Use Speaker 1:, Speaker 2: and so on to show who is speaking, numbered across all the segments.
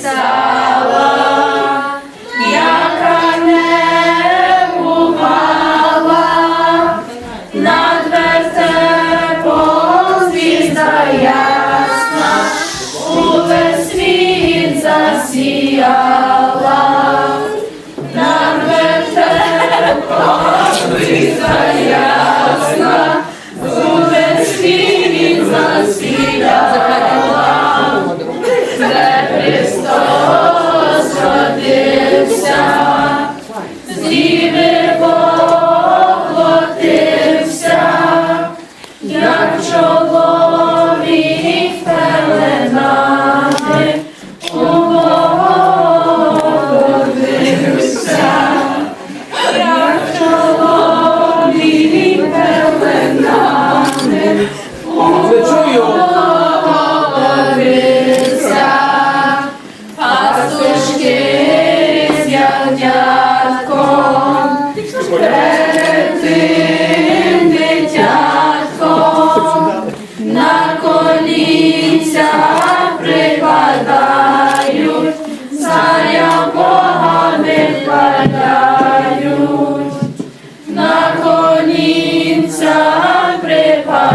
Speaker 1: стала, яка не бувала, над дверце звізда ясна, увесь світ засіяла, перед тим на колінця припадають, царя Бога вихваляють, на колінця припадають,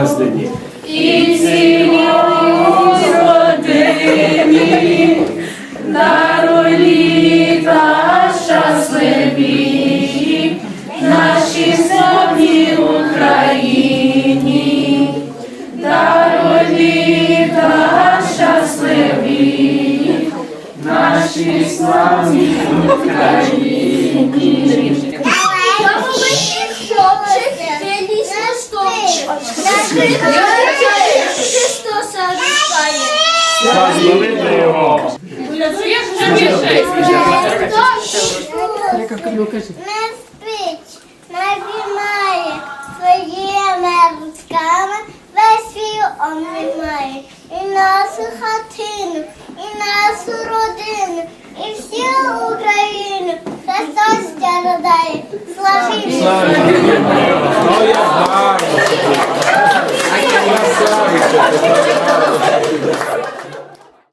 Speaker 1: господарю.
Speaker 2: І газдині.
Speaker 1: І цілій родині, даруй літа щасливі, нашій славній Україні, даруй літа щасливі, нашій славній Україні.
Speaker 3: Христоса рождає.
Speaker 2: Славімо його.
Speaker 3: Не спить, не обіймає своїми ручками, весь свій обіймає. І нашу хатину, і нашу родину, і всю Україну. Христос тебе родає.